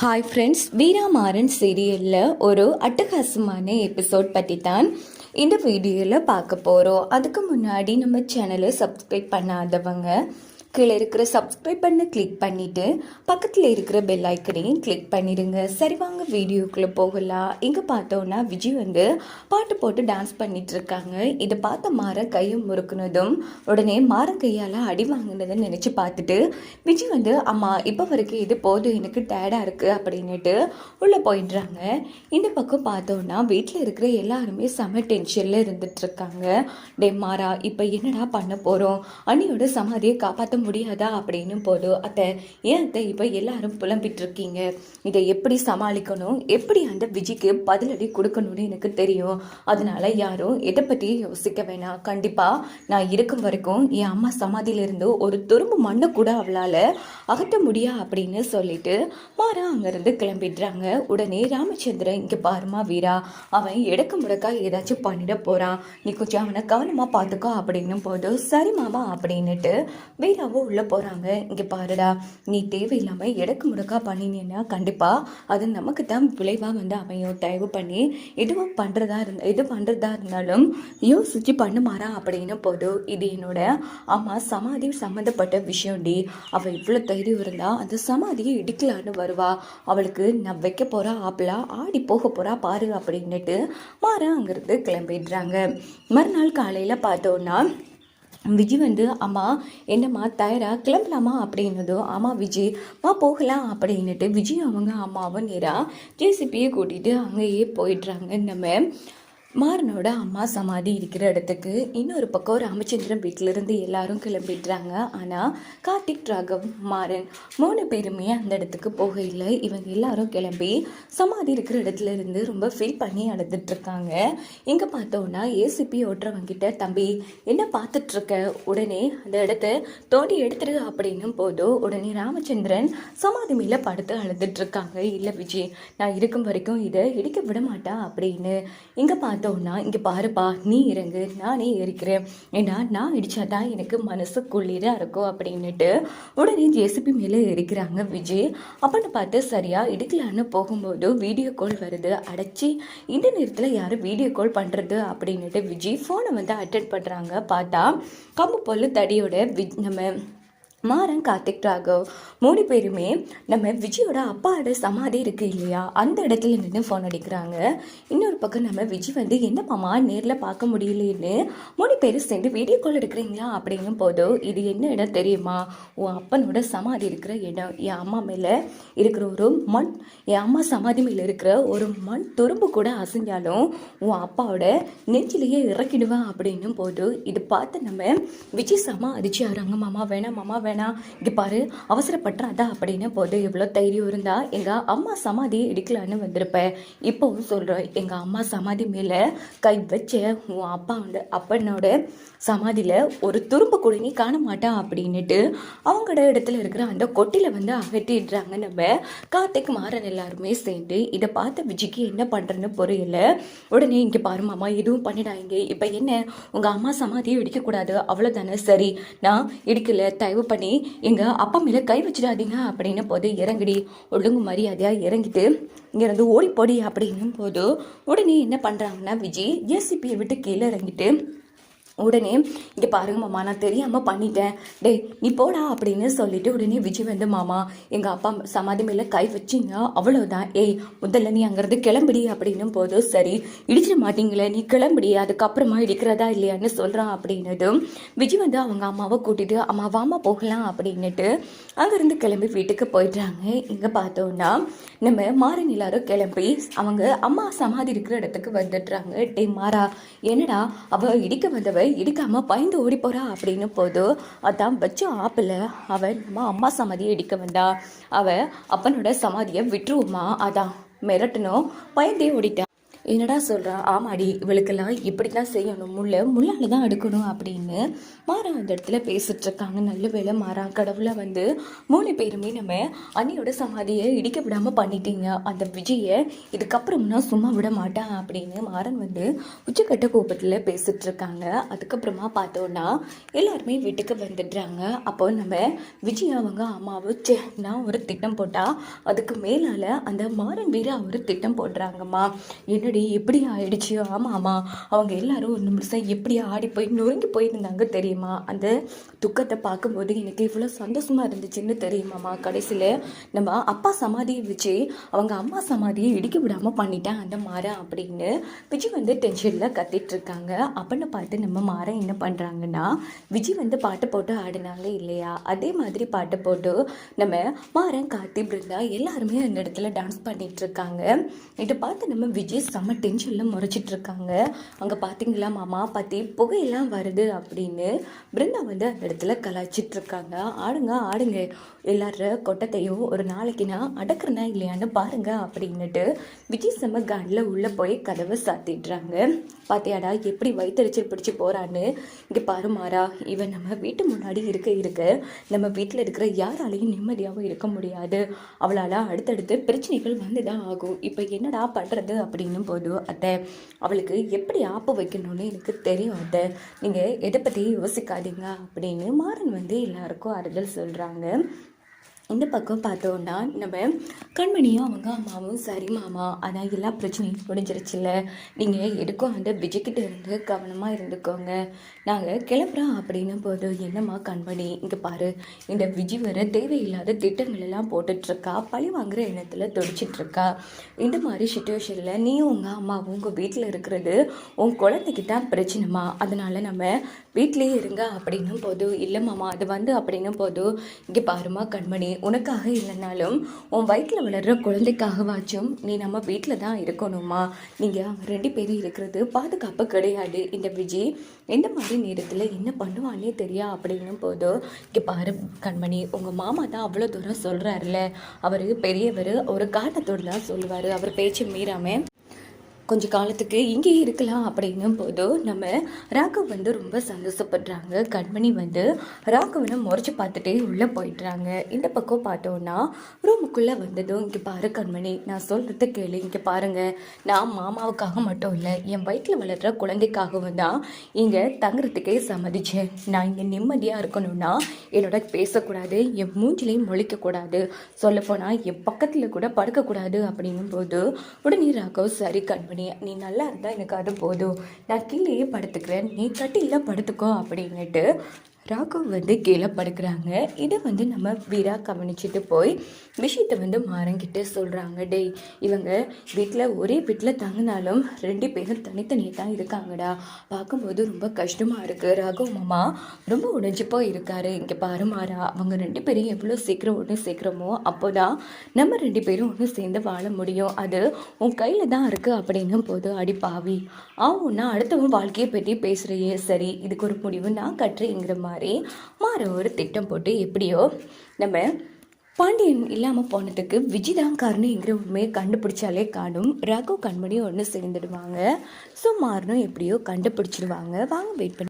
Hi friends வீராமாறன் சீரியலில் ஒரு அட்டகாசமான எபிசோட் பற்றி தான் இந்த வீடியோவில் பார்க்க போகிறோம் அதுக்கு முன்னாடி நம்ம சேனலை சப்ஸ்கிரைப் பண்ணாதவங்க கீழே இருக்கிற சப்ஸ்கிரைப் பண்ண கிளிக் பண்ணிவிட்டு பக்கத்தில் இருக்கிற பெல் ஐக்கனையும் கிளிக் பண்ணிடுங்க. சரி வாங்க வீடியோக்குள்ளே போகலாம். இங்கே பார்த்தோன்னா விஜய் வந்து பாட்டு போட்டு டான்ஸ் பண்ணிட்டு இருக்காங்க. இதை பார்த்த மாற கையை முறுக்குனதும் உடனே மாற கையால் அடி வாங்கினதை நினச்சி பார்த்துட்டு விஜய் வந்து அம்மா இப்போ வரைக்கும் இது போதும் எனக்கு டயர்டாக இருக்குது அப்படின்னுட்டு உள்ளே போயிடுறாங்க. இந்த பக்கம் பார்த்தோன்னா வீட்டில் இருக்கிற எல்லாருமே செம டென்ஷனில் இருந்துட்டுருக்காங்க டே மாறா இப்போ என்னடா பண்ண போகிறோம் அண்ணியோட சமாதியை காப்பாற்ற முடியாதா? அப்படின்னு போதும் அத்தை ஏன் அத்தை இப்போ எல்லாரும் புலம்பிட்டு இருக்கீங்க? இதை எப்படி சமாளிக்கணும்? எப்படி அந்த விஜய்க்கு பதிலடி கொடுக்கணும்னு எனக்கு தெரியும். அதனால யாரும் இதை பற்றி யோசிக்க வேணாம். கண்டிப்பாக நான் இருக்கும் வரைக்கும் என் அம்மா சமாதியிலிருந்து ஒரு துரும்பு மண்ணை கூட அவளால் அகற்ற முடியா அப்படின்னு சொல்லிட்டு மாறா அங்கேருந்து கிளம்பிடுறாங்க. உடனே ராமச்சந்திரன் இங்கே பாருமா வீரா அவன் எடுக்க முடக்கா ஏதாச்சும் பண்ணிட போகிறான் நீ கொஞ்சம் அவனை கவனமாக பார்த்துக்கோ அப்படின்னும் போது சரி மாமா அப்படின்னுட்டு வீராவும் உள்ளே போகிறாங்க இங்கே பாருடா நீ தேவையில்லாமல் எடுக்க முடக்கா பண்ணினேன்னா கண்டிப்பாக அது நமக்கு தான் விளைவாக வந்து அமையும். தயவு பண்ணி எதுவும் பண்ணுறதா இருந்த எது பண்ணுறதா இருந்தாலும் யோசிச்சு பண்ணுமாறா அப்படின்னு போதும் இது என்னோட அம்மா சமாதி சம்மந்தப்பட்ட விஷயம் டி. அவள் இவ்வளோ தைரியம் இருந்தால் அந்த சமாதியை இடிக்கலான்னு வருவா. அவளுக்கு நான் வைக்க போகிறா ஆப்பிளா ஆடி போக போகிறா பாரு அப்படின்னுட்டு மாற அங்கேருந்து கிளம்பிடுறாங்க. மறுநாள் காலையில் பார்த்தோன்னா விஜய் வந்து அம்மா என்னம்மா தயாரா? கிளம்பலாமா? அப்படின்னதும் அம்மா விஜய் வா போகலாம் அப்படின்னுட்டு விஜய் அவங்க அம்மாவும் நேராக ஜேசிபியை கூட்டிகிட்டு அங்கேயே போயிடுறாங்க. நம்ம மாறனோட அம்மா சமாதி இருக்கிற இடத்துக்கு இன்னொரு பக்கம் ராமச்சந்திரன் வீட்டிலிருந்து எல்லாரும் கிளம்பிடுறாங்க. ஆனால் கார்த்திக் ராகவ் மாறன் மூணு பேருமே அந்த இடத்துக்கு போக இல்லை இவங்க எல்லாரும் கிளம்பி சமாதி இருக்கிற இடத்துல இருந்து ரொம்ப ஃபீல் பண்ணி அழுதுட்டு இங்கே பார்த்தோன்னா ஏசிபி ஓட்டுறவங்கிட்ட தம்பி என்ன பார்த்துட்ருக்க உடனே அந்த இடத்த தோண்டி எடுத்துரு அப்படின்னும் போதும் உடனே ராமச்சந்திரன் சமாதி மேலே படுத்து அழுதுட்டு இருக்காங்க இல்லை விஜய் நான் இருக்கும் வரைக்கும் இதை இடிக்க விட மாட்டேன் அப்படின்னு. இங்கே பார்த்தோன்னா இங்கே பாருப்பா நீ இறங்கு நானே ஏறிக்கிறேன். ஏன்னா நான் இடித்தா தான் எனக்கு மனசு குளிராக இருக்கும் அப்படின்னுட்டு உடனே ஜேசிபி மேலே ஏறிக்கிறாங்க விஜய். அப்படின்னு பார்த்து சரியாக எடுக்கலான்னு போகும்போது வீடியோ கால் வருது. அடைச்சி இந்த நேரத்தில் யாரும் வீடியோ கால் பண்ணுறது அப்படின்னுட்டு விஜய் ஃபோனை வந்து அட்டன் பண்ணுறாங்க பார்த்தா கம்பு பொல்லு தடியோட விஜ் நம்ம மாறன் கார்த்திக் ராகவ் மூணு பேருமே நம்ம விஜயோட அப்பாவோட சமாதி இருக்கு இல்லையா? அந்த இடத்துல நின்று ஃபோன் அடிக்கிறாங்க. இன்னொரு பக்கம் நம்ம விஜய் வந்து என்னப்பாமா நேரில் பார்க்க முடியலைன்னு மூணு பேரும் சேர்ந்து வீடியோ கால் எடுக்கிறீங்களா? அப்படிங்கும் போது இது என்ன இடம் தெரியுமா? உன் அப்பனோட சமாதி இருக்கிற இடம். என் அம்மா மேலே இருக்கிற ஒரு மண் என் அம்மா சமாதி மேலே இருக்கிற ஒரு மண் துரும்பு கூட அசைஞ்சாலும் உன் அப்பாவோட நெஞ்சிலேயே இறக்கிடுவேன். அப்படின்னும் போது இது பார்த்து நம்ம விஜய் சமா அடிச்சாருங்க மாமா வேணாம் மாமா வேணாம் இங்கே பாரு அவசரப்பட்டுறாதா அப்படின்னு போது எவ்வளோ தைரியம் இருந்தால் எங்கள் அம்மா சமாதி இடிக்கலான்னு வந்திருப்பேன் இப்போவும் சொல்கிறேன் எங்கள் அம்மா சமாதி மேலே கை வச்ச உன் அப்பா வந்து அப்பனோட சமாதியில் ஒரு துரும்பு கூட நீ காண மாட்டான் அப்படின்னுட்டு அவங்களோட இடத்துல இருக்கிற அந்த கொட்டியில் வந்து அகட்டிடுறாங்க நம்ம. கார்த்திக் மாறன் எல்லாருமே சேர்ந்து இதை பார்த்த விஜய்க்கு என்ன பண்ணுறேன்னு புரியல. உடனே இங்கே பாரு மாமா எதுவும் பண்ணிடாங்க இப்போ என்ன உங்கள் அம்மா சமாதியை இடிக்கக்கூடாது. அவ்வளோதானே சரி நான் இடிக்கல தயவு பண்ணி எங்கள் அப்பா மேலே கை வச்சிடாதீங்க அப்படின்னு போது இறங்குடி. ஒழுங்கு மரியாதையாக இறங்கிட்டு இங்கேருந்து ஓடி போடி அப்படின்னும் போது உடனே என்ன பண்ணுறாங்கன்னா விஜய் ஏசிபியை விட்டு கீழே இறங்கிட்டு உடனே இங்கே பாருங்க மாமா நான் தெரியாமல் பண்ணிட்டேன். டேய் நீ போடா அப்படின்னு சொல்லிட்டு உடனே விஜய் வந்து மாமா எங்கள் அப்பா சமாதி மேலே கை வச்சிங்க அவ்வளோதான் ஏய் முதல்ல நீ அங்கேருந்து கிளம்பிடி அப்படின்னும் போது சரி இடிச்சிட மாட்டீங்களே நீ கிளம்பிடி அதுக்கப்புறமா இடிக்கிறதா இல்லையான்னு சொல்கிறான் அப்படின்னதும் விஜய் வந்து அவங்க அம்மாவை கூட்டிட்டு அம்மா வாமா போகலாம் அப்படின்னுட்டு அங்கேருந்து கிளம்பி வீட்டுக்கு போயிடுறாங்க. இங்கே பார்த்தோன்னா நம்ம மாறன் எல்லாரும் கிளம்பி அவங்க அம்மா சமாதி இருக்கிற இடத்துக்கு வந்துடுறாங்க. டே மாறா என்னடா அவள் இடிக்க வந்தவ இடிக்காம பயந்து ஓடி போறா அப்படின்னு போது அதான் வச்ச ஆப்பில் அவ நம்ம அம்மா சமாதியை இடிக்க வந்தா. அவ அப்பனோட சமாதியை விட்டுருவோமா? அதான் மிரட்டணும் பயந்தே ஓடிட்டா. என்னடா சொல்கிறா ஆமாடி இவளுக்கெல்லாம் இப்படி தான் செய்யணும். முள்ள முள்ளால் தான் அடுக்கணும் அப்படின்னு மாறா அந்த இடத்துல பேசிகிட்ருக்காங்க நல்ல வேலை மாறா கடவுளை வந்து மூணு பேருமே நம்ம அண்ணியோட சமாதியை இடிக்க விடாமல் பண்ணிட்டீங்க. அந்த விஜயை இதுக்கப்புறம்னா சும்மா விட மாட்டான் அப்படின்னு மாறன் வந்து உச்சக்கட்ட கோபத்தில் பேசிட்டு அதுக்கப்புறமா பார்த்தோன்னா எல்லாருமே வீட்டுக்கு வந்துடுறாங்க. அப்போ நம்ம விஜய் அவங்க அம்மாவும் சே நான் ஒரு திட்டம் போட்டால் அதுக்கு மேலால் அந்த மாறன் வீர ஒரு திட்டம் போடுறாங்கம்மா. என்னடி எப்படி ஆயிடுச்சு. ஆமாம் ஆமாம் அவங்க எல்லாரும் ஒரு நிமிஷம் எப்படி ஆடி போய் நொறுங்கி போயிருந்தாங்க தெரியுமா? அந்த துக்கத்தை பார்க்கும்போது எனக்கு இவ்வளோ சந்தோஷமாக இருந்துச்சுன்னு தெரியுமாம்மா கடைசியில் நம்ம அப்பா சமாதியை வச்சு அவங்க அம்மா சமாதியை இடிக்க விடாமல் பண்ணிட்டேன் அந்த மாறன் அப்படின்னு விஜய் வந்து டென்ஷனில் கத்திட்டு இருக்காங்க. அப்படின்னு பார்த்து நம்ம மாறன் என்ன பண்ணுறாங்கன்னா விஜய் வந்து பாட்டு போட்டு ஆடினாங்க இல்லையா? அதே மாதிரி பாட்டு போட்டு நம்ம மாறன் கார்த்தி பிருந்தா எல்லாருமே அந்த இடத்துல டான்ஸ் பண்ணிட்டு இருக்காங்க. இதை பார்த்து நம்ம விஜய் செம்ம டென்ஷனில் முறைச்சிட்டு இருக்காங்க அங்கே பார்த்தீங்களா மாமா பார்த்தி புகையெல்லாம் வருது அப்படின்னு பிருந்தா வந்து அந்த இடத்துல கலாய்ச்சிட்டு இருக்காங்க ஆடுங்க ஆடுங்க எல்லார கொட்டத்தையும் ஒரு நாளைக்கு நான் அடக்குறனா இல்லையான்னு பாருங்க அப்படின்னுட்டு விஜய் செம்ம காண்டில் உள்ளே போய் கதவை சாத்திடுறாங்க. பார்த்தியாடா எப்படி வயிற்றுச்சல் பிடிச்சி போகிறான்னு இங்கே பாரு மாறா இவன் நம்ம வீட்டு முன்னாடி இருக்க இருக்க நம்ம வீட்டில் இருக்கிற யாராலையும் நிம்மதியாகவும் இருக்க முடியாது. அவளால் அடுத்தடுத்து பிரச்சனைகள் வந்து தான் ஆகும். இப்போ என்னடா பண்ணுறது அப்படின்னும் போதும் அத்தை அவளுக்கு எப்படி ஆப்பு வைக்கணும்னு எனக்கு தெரியும் அத்தை. நீங்கள் எதை பற்றி யோசிக்காதீங்க அப்படின்னு மாறன் வந்து எல்லாருக்கும் ஆறுதல் சொல்கிறாங்க இந்த பக்கம் பார்த்தோன்னா நம்ம கண்மணியும் அவங்க அம்மாவும் சரி மாமா அதான் எல்லா பிரச்சனையும் முடிஞ்சிருச்சுல்ல. நீங்கள் எதுக்கும் அந்த விஜய்கிட்ட இருந்து கவனமாக இருந்துக்கோங்க. நாங்கள் கிளம்புறோம் அப்படின்னும் போது என்னம்மா கண்மணி இங்கே பாரு இந்த விஜய் வர தேவையில்லாத திட்டங்கள் எல்லாம் போட்டுட்ருக்கா பழி வாங்குகிற எண்ணத்தில் துடிச்சிட்ருக்கா. இந்த மாதிரி சுச்சுவேஷனில் நீயும் உங்கள் அம்மாவும் உங்கள் வீட்டில் இருக்கிறது உன் குழந்தைக்கு தான் பிரச்சனைமா அதனால் நம்ம வீட்டிலேயே இருங்க அப்படின்னும் போதும் இல்லை மாமா அது வந்து அப்படின்னும் போதும் இங்கே பாருமா கண்மணி உனக்காக இல்லைனாலும் உன் வயிற்றில் வளர்கிற குழந்தைக்காகவாச்சும் நீ நம்ம வீட்டில் தான் இருக்கணுமா நீங்கள் ரெண்டு பேரும் இருக்கிறது பாதுகாப்பு கிடையாது. இந்த விஜய் எந்த மாதிரி நேரத்தில் என்ன பண்ணுவானே தெரியா அப்படின்னும் போது இங்கே பாரு கண்மணி உங்கள் மாமா தான் அவ்வளோ தூரம் சொல்கிறாருல அவர் பெரியவர் ஒரு காரணத்தோடு தான் சொல்லுவார். அவர் பேச்சு மீறாமல் கொஞ்ச காலத்துக்கு இங்கேயே இருக்கலாம் அப்படின்னும் போது நம்ம ராகவ் வந்து ரொம்ப சந்தோஷப்படுறாங்க. கண்மணி வந்து ராகவனை முறைச்சி பார்த்துட்டே உள்ளே போயிடுறாங்க. இந்த பக்கம் பார்த்தோன்னா ரூமுக்குள்ளே வந்ததும் இங்கே பாரு கண்மணி நான் சொல்கிறத கேளு இங்கே பாருங்கள் நான் மாமாவுக்காக மட்டும் இல்லை என் வயிற்றில் வளர்கிற குழந்தைக்காகவும் தான் இங்கே தங்குறதுக்கே சம்மதிச்சேன். நான் இங்கே நிம்மதியாக இருக்கணும்னா என்னோட பேசக்கூடாது என் மூஞ்சிலையும் முழிக்கக்கூடாது. சொல்லப்போனால் என் பக்கத்தில் கூட படுக்கக்கூடாது. அப்படின்னும் போது உடனே ராகவ் சரி கண்மணி நீ நல்லா இருந்தால் எனக்கு அது போதும். நான் கீழேயே படுத்துக்கிறேன் நீ கட்டியில் படுத்துக்கோ அப்படின்னுட்டு ராகவ் வந்து கீழே படுக்கிறாங்க. இதை வந்து நம்ம வீரா கவனிச்சுட்டு போய் விஷயத்தை வந்து மாறங்கிட்டு சொல்கிறாங்க டேய் இவங்க வீட்டில் ஒரே வீட்டில் தங்கினாலும் ரெண்டு பேரும் தனித்தனியாக தான் இருக்காங்கடா. பார்க்கும்போது ரொம்ப கஷ்டமாக இருக்குது ராகவ் மாமா ரொம்ப உடைஞ்சு போய் இருக்காரு இங்கே பாரு மாறா அவங்க ரெண்டு பேரும் எவ்வளோ சீக்கிரம் ஒன்று சீக்கிரமோ அப்போ தான் நம்ம ரெண்டு பேரும் ஒன்று சேர்ந்து வாழ முடியும். அது உன் கையில் தான் இருக்குது அப்படின்னும் போது அடி பாவி. நான் அடுத்தவன் வாழ்க்கையை பற்றி பேசுகிறையே சரி இதுக்கு ஒரு முடிவு நான் கட்டுறேங்கிற மாதிரி. மாற ஒரு திட்டம் போட்டு எப்படியோ நம்ம பாண்டியன் இல்லாமல் போனதுக்கு விஜய் தான் காரணம்ங்கிற உண்மையை கண்டுபிடிச்சாலே காணும். ரகு கண்மணியும் ஒன்று சேர்ந்துடுவாங்க. ஸோ மாறனும் எப்படியோ கண்டுபிடிச்சிடுவாங்க வாங்க வெயிட் பண்ணி.